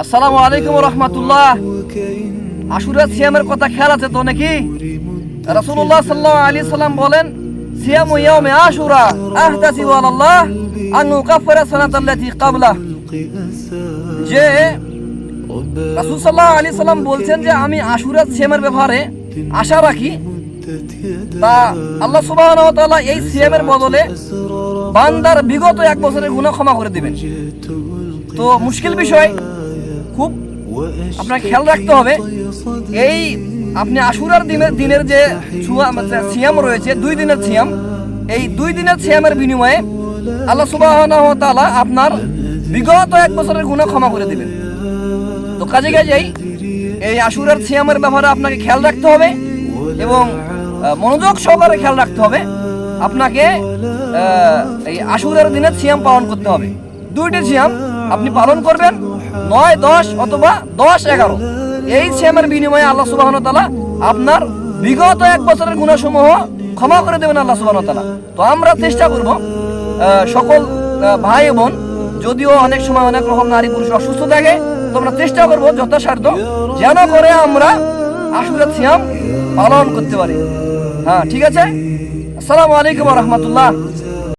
আসসালামু আলাইকুম রহমতুল্লাহ। আশুরা সিয়ামের কথা খেয়াল আছে তো নাকি? রাসূলুল্লাহ সাল্লাল্লাহু আলাইহি সাল্লাম বলেন, সিয়ামু ইয়াউমি আশুরা, আহতাসিবু আলাল্লাহ, আন ইউকাফিরা সানাতাল্লাতী ক্বাবলা যে রাসূল সাল্লাল্লাহু আলাইহি সাল্লাম বলছেন যে, আমি আশুরা সিয়ামের ব্যাপারে আশা রাখি। তা আল্লাহ সুবহানাহু এই সিয়ামের বদলে বান্দার বিগত এক বছরের গুনাহ ক্ষমা করে দিবেন। তো মুশকিল বিষয় খুব আপনার খেয়াল রাখতে হবে, এই আপনি আশুরার দিনের দিনের যে মানে সিয়াম রয়েছে, দুই দিনের সিয়াম, এই দুই দিনের সিয়ামের বিনিময়ে আল্লাহ তাআলা আপনার বিগত এক বছরের গুনাহ ক্ষমা করে দেবেন। তো কাজে কাজেই এই আশুরার সিয়ামের ব্যাপারে আপনাকে খেয়াল রাখতে হবে এবং মনোযোগ সহকারে খেয়াল রাখতে হবে। আপনাকে এই আশুরার দিনের সিয়াম পালন করতে হবে। দুইটি সিয়াম আপনি পালন করবেন নয়, দশ অথবা দশ, এগারো। এই সিয়ামের বিনিময়ে আল্লাহ সুবাহ তালা আপনার বিগত এক বছরের গুণাসমূহ ক্ষমা করে দেবেন আল্লাহ সুবাহ তালা তো আমরা চেষ্টা করব সকল ভাই বোন, যদিও অনেক সময় অনেক রকম নারী পুরুষ অসুস্থ থাকে, তো আমরা চেষ্টা করব যথাসাধ্য যেন করে আমরা আশুরা সিয়াম পালন করতে পারি। হ্যাঁ ঠিক আছে? আসসালামু আলাইকুম রহমতুল্লাহ।